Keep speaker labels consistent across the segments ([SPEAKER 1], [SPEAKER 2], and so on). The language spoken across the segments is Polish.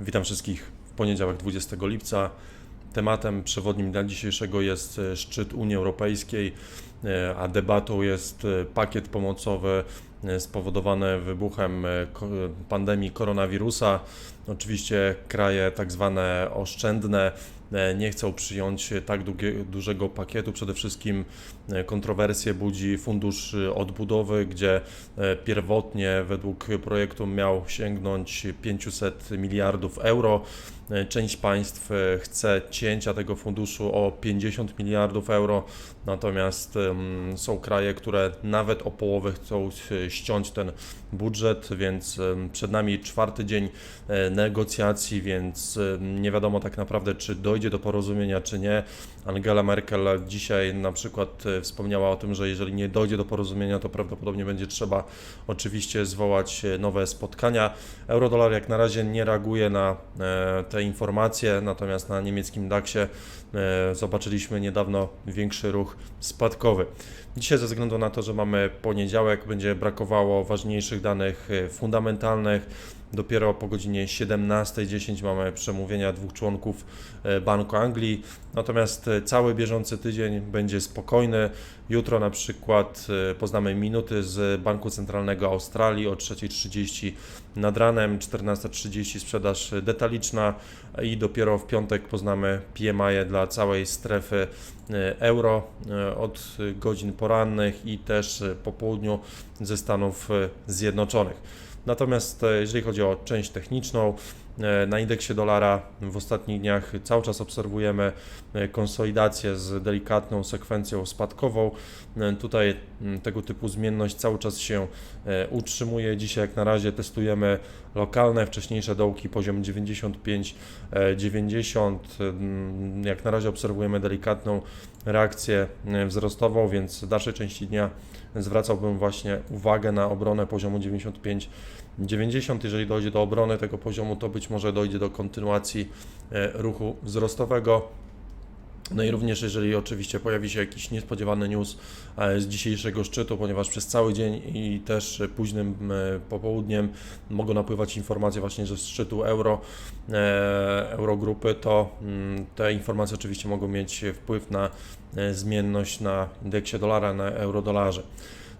[SPEAKER 1] Witam wszystkich w poniedziałek 20 lipca. Tematem przewodnim dla dzisiejszego jest e, szczyt Unii Europejskiej, e, a debatą jest e, pakiet pomocowy spowodowany wybuchem pandemii koronawirusa. Oczywiście kraje tak zwane oszczędne nie chcą przyjąć tak długie, dużego pakietu. Przede wszystkim e, kontrowersje budzi Fundusz e, Odbudowy, gdzie e, pierwotnie według projektu miał sięgnąć 500 miliardów euro. E, Część państw e, chce cięcia tego funduszu o 50 miliardów euro, natomiast są kraje, które nawet o połowę chcą ściąć ten budżet, więc przed nami czwarty dzień e, negocjacji, więc nie wiadomo tak naprawdę, czy dojdzie do porozumienia, czy nie. Angela Merkel dzisiaj na przykład wspomniała o tym, że jeżeli nie dojdzie do porozumienia, to prawdopodobnie będzie trzeba oczywiście zwołać nowe spotkania. Eurodolar jak na razie nie reaguje na e, informacje, natomiast na niemieckim DAX-ie e, zobaczyliśmy niedawno większy ruch spadkowy. Dzisiaj ze względu na to, że mamy poniedziałek, będzie brakowało ważniejszych danych e, fundamentalnych. Dopiero po godzinie 17.10 mamy przemówienia dwóch członków e, Banku Anglii. Natomiast e, cały bieżący tydzień będzie spokojny. Jutro na przykład e, poznamy minuty z Banku Centralnego Australii o 3.30 nad ranem, 14.30 sprzedaż detaliczna i dopiero w piątek poznamy PMI dla całej strefy euro od godzin porannych i też po południu ze Stanów Zjednoczonych. Natomiast e, jeżeli chodzi o część techniczną, na indeksie dolara w ostatnich dniach cały czas obserwujemy e, konsolidację z delikatną sekwencją spadkową. E, Tutaj m, tego typu zmienność cały czas się e, utrzymuje. Dzisiaj jak na razie testujemy lokalne, wcześniejsze dołki, poziom 95, e, 90. Mm, Jak na razie obserwujemy delikatną reakcję e, wzrostową, więc w dalszej części dnia zwracałbym właśnie uwagę na obronę poziomu 95 90. Jeżeli dojdzie do obrony tego poziomu, to być może dojdzie do kontynuacji e, ruchu wzrostowego. No i również jeżeli oczywiście pojawi się jakiś niespodziewany news e, z dzisiejszego szczytu, ponieważ przez cały dzień i też późnym e, popołudniem mogą napływać informacje właśnie ze szczytu euro, eurogrupy, to mm, te informacje oczywiście mogą mieć wpływ na zmienność na indeksie dolara, na eurodolarze.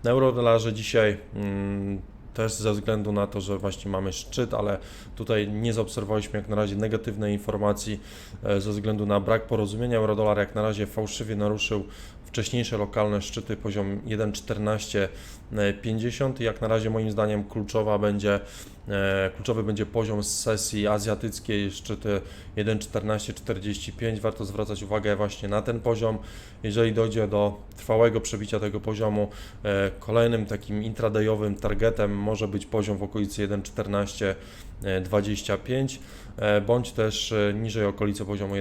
[SPEAKER 1] Na eurodolarze dzisiaj mm, też ze względu na to, że właśnie mamy szczyt, ale tutaj nie zaobserwowaliśmy jak na razie negatywnej informacji e, ze względu na brak porozumienia. Eurodolar jak na razie fałszywie naruszył wcześniejsze lokalne szczyty poziom 1,1450 i jak na razie moim zdaniem kluczowa będzie, e, kluczowy będzie poziom z sesji azjatyckiej szczyty 1,1445. Warto zwracać uwagę właśnie na ten poziom. Jeżeli dojdzie do trwałego przebicia tego poziomu, e, kolejnym takim intradayowym targetem może być poziom w okolicy 1,1425 e, bądź też niżej okolice poziomu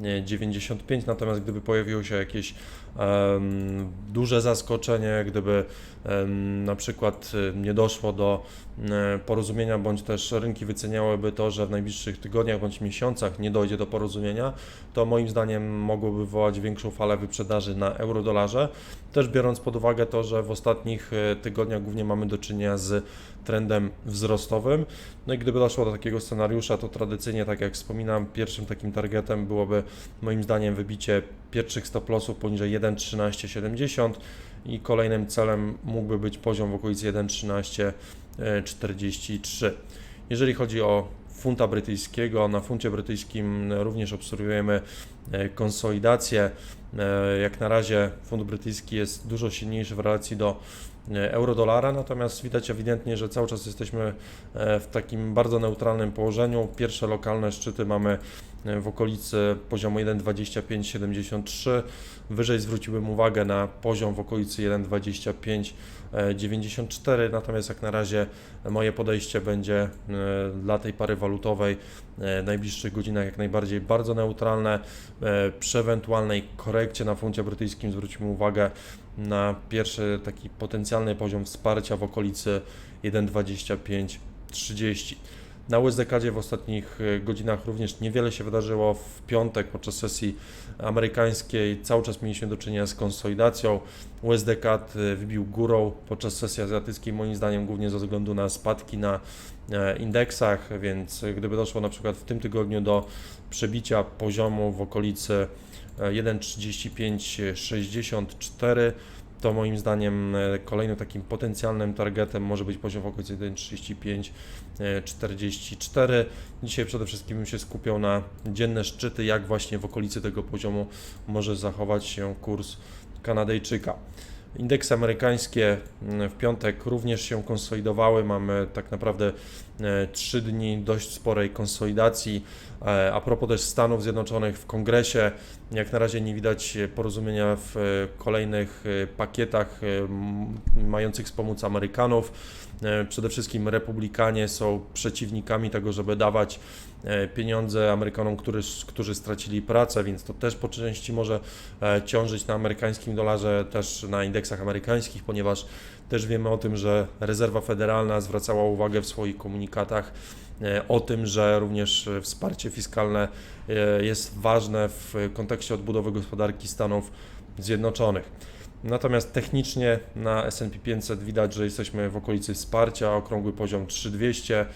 [SPEAKER 1] 1,1395. Natomiast gdyby pojawiło się jakieś duże zaskoczenie, gdyby na przykład e, nie doszło do e, porozumienia, bądź też rynki wyceniałyby to, że w najbliższych tygodniach bądź miesiącach nie dojdzie do porozumienia, to moim zdaniem mogłoby wywołać większą falę wyprzedaży na eurodolarze. Też biorąc pod uwagę to, że w ostatnich e, tygodniach głównie mamy do czynienia z trendem wzrostowym. No i gdyby doszło do takiego scenariusza, to tradycyjnie, tak jak wspominam, pierwszym takim targetem byłoby moim zdaniem wybicie pierwszych stop lossów poniżej 1,1370 i kolejnym celem mógłby być poziom w okolicy 1,1343. Jeżeli chodzi o funta brytyjskiego, na funcie brytyjskim również obserwujemy e, konsolidację. E, Jak na razie funt brytyjski jest dużo silniejszy w relacji do e, euro-dolara, natomiast widać ewidentnie, że cały czas jesteśmy w takim bardzo neutralnym położeniu. Pierwsze lokalne szczyty mamy w okolicy poziomu 1,2573. Wyżej zwróciłbym uwagę na poziom w okolicy 1,2594, natomiast jak na razie moje podejście będzie e, dla tej pary walutowej e, w najbliższych godzinach jak najbardziej bardzo neutralne. E, Przy ewentualnej korekcie na funcie brytyjskim zwróćmy uwagę na pierwszy taki potencjalny poziom wsparcia w okolicy 1,2530. Na USDK w ostatnich e, godzinach również niewiele się wydarzyło. W piątek podczas sesji amerykańskiej cały czas mieliśmy do czynienia z konsolidacją. USDK e, wybił górą podczas sesji azjatyckiej, moim zdaniem głównie ze względu na spadki na e, indeksach, więc gdyby doszło na przykład w tym tygodniu do przebicia poziomu w okolicy e, 1,3564, to moim zdaniem e, kolejnym takim potencjalnym targetem może być poziom w okolicy 1,3544. Dzisiaj przede wszystkim bym się skupiał na dzienne szczyty, jak właśnie w okolicy tego poziomu może zachować się kurs Kanadyjczyka. Indeksy amerykańskie mm, w piątek również się konsolidowały. Mamy tak naprawdę e, trzy dni dość sporej konsolidacji. E, A propos też Stanów Zjednoczonych w kongresie, jak na razie nie widać e, porozumienia w e, kolejnych e, pakietach mających wspomóc Amerykanów. Przede wszystkim Republikanie są przeciwnikami tego, żeby dawać pieniądze Amerykanom, którzy, którzy stracili pracę, więc to też po części może ciążyć na amerykańskim dolarze, też na indeksach amerykańskich, ponieważ też wiemy o tym, że rezerwa federalna zwracała uwagę w swoich komunikatach o tym, że również e, wsparcie fiskalne e, jest ważne w kontekście odbudowy gospodarki Stanów Zjednoczonych. Natomiast technicznie na S&P 500 widać, że jesteśmy w okolicy wsparcia, okrągły poziom 3200.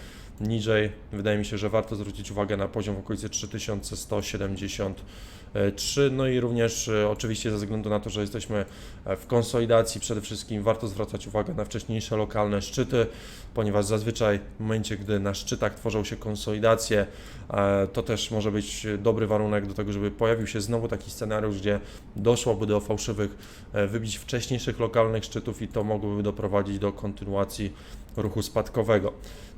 [SPEAKER 1] Niżej wydaje mi się, że warto zwrócić uwagę na poziom w okolicy 3173. No i również e, oczywiście ze względu na to, że jesteśmy e, w konsolidacji, przede wszystkim warto zwracać uwagę na wcześniejsze lokalne szczyty, ponieważ zazwyczaj w momencie, gdy na szczytach tworzą się konsolidacje, e, to też może być dobry warunek do tego, żeby pojawił się znowu taki scenariusz, gdzie doszłoby do fałszywych wybić wcześniejszych lokalnych szczytów i to mogłoby doprowadzić do kontynuacji ruchu spadkowego.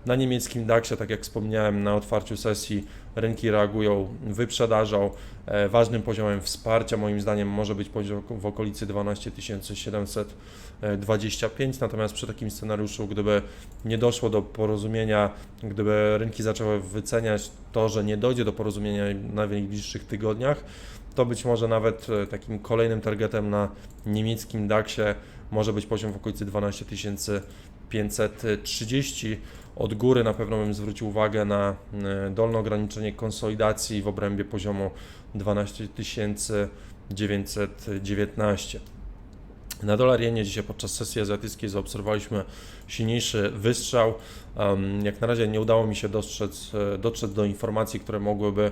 [SPEAKER 1] Na niemieckim DAX-ie, tak jak wspomniałem na otwarciu sesji, rynki reagują wyprzedażą. E, Ważnym poziomem wsparcia moim zdaniem może być poziom w okolicy 12 725, natomiast przy takim scenariuszu, gdyby nie doszło do porozumienia, gdyby rynki zaczęły wyceniać to, że nie dojdzie do porozumienia na najbliższych tygodniach, to być może nawet e, takim kolejnym targetem na niemieckim DAX-ie może być poziom w okolicy 12 530. Od góry na pewno bym zwrócił uwagę na e, dolne ograniczenie konsolidacji w obrębie poziomu 12 919. Na dolar jenie dzisiaj podczas sesji azjatyckiej zaobserwowaliśmy silniejszy wystrzał. Jak na razie nie udało mi się dostrzec, e, dotrzeć do informacji, które mogłyby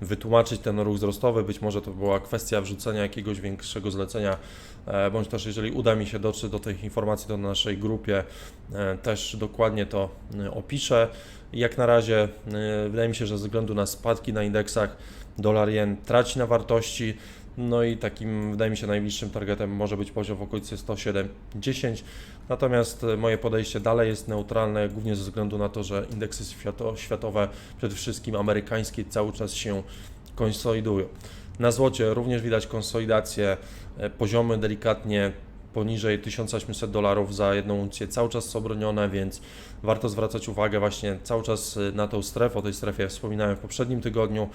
[SPEAKER 1] wytłumaczyć ten ruch wzrostowy. Być może to była kwestia wrzucenia jakiegoś większego zlecenia, e, bądź też jeżeli uda mi się dotrzeć do tych informacji, to na naszej grupie e, też dokładnie to opiszę. Jak na razie wydaje mi się, że ze względu na spadki na indeksach dolar jen traci na wartości. No i takim, wydaje mi się, najbliższym targetem może być poziom w okolicy 107,10. Natomiast e, moje podejście dalej jest neutralne, głównie ze względu na to, że indeksy świato, światowe, przede wszystkim amerykańskie, cały czas się konsolidują. Na złocie również widać konsolidację, e, poziomy delikatnie poniżej 1800 dolarów za jedną uncję cały czas są bronione, więc warto zwracać uwagę właśnie cały czas y, na tą strefę. O tej strefie wspominałem w poprzednim tygodniu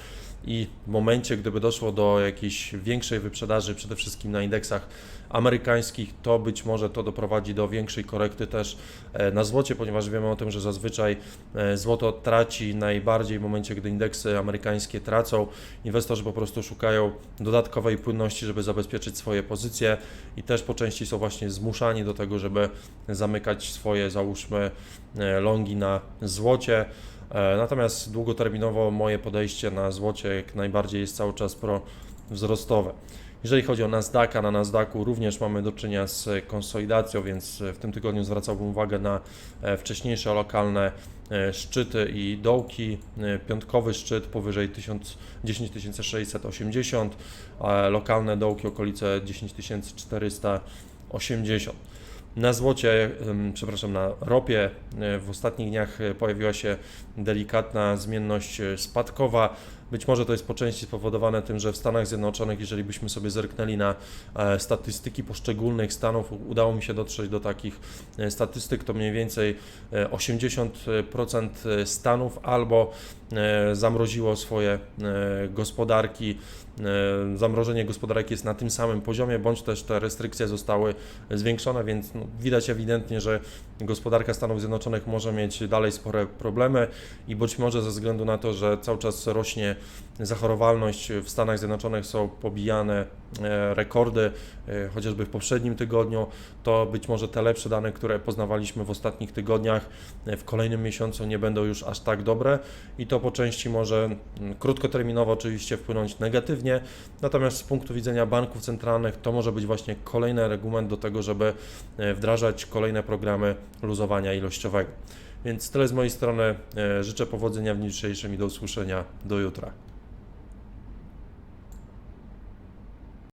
[SPEAKER 1] i w momencie, gdyby doszło do jakiejś większej wyprzedaży, przede wszystkim na indeksach amerykańskich, to być może to doprowadzi do większej korekty też e, na złocie, ponieważ wiemy o tym, że zazwyczaj e, złoto traci najbardziej w momencie, gdy indeksy amerykańskie tracą. Inwestorzy po prostu szukają dodatkowej płynności, żeby zabezpieczyć swoje pozycje i też po części są właśnie zmuszani do tego, żeby zamykać swoje, załóżmy, e, longi na złocie. Natomiast długoterminowo moje podejście na złocie jak najbardziej jest cały czas pro wzrostowe. Jeżeli chodzi o Nasdaqa, na Nasdaqu również mamy do czynienia z konsolidacją, więc w tym tygodniu zwracałbym uwagę na e, wcześniejsze lokalne e, szczyty i dołki. E, Piątkowy szczyt powyżej 1000 10 680, a lokalne dołki okolice 10 480. Na złocie, przepraszam, na ropie w ostatnich dniach pojawiła się delikatna zmienność spadkowa. Być może to jest po części spowodowane tym, że w Stanach Zjednoczonych, jeżeli byśmy sobie zerknęli na e, statystyki poszczególnych stanów, udało mi się dotrzeć do takich e, statystyk, to mniej więcej e, 80% stanów albo e, zamroziło swoje e, gospodarki, e, zamrożenie gospodarki jest na tym samym poziomie, bądź też te restrykcje zostały zwiększone, więc no, widać ewidentnie, że gospodarka Stanów Zjednoczonych może mieć dalej spore problemy i być może ze względu na to, że cały czas rośnie zachorowalność w Stanach Zjednoczonych, są pobijane e, rekordy, e, chociażby w poprzednim tygodniu, to być może te lepsze dane, które poznawaliśmy w ostatnich tygodniach, e, w kolejnym miesiącu nie będą już aż tak dobre i to po części może krótkoterminowo oczywiście wpłynąć negatywnie, natomiast z punktu widzenia banków centralnych to może być właśnie kolejny argument do tego, żeby wdrażać kolejne programy luzowania ilościowego. Więc tyle z mojej strony. E, Życzę powodzenia w dzisiejszym i do usłyszenia do jutra.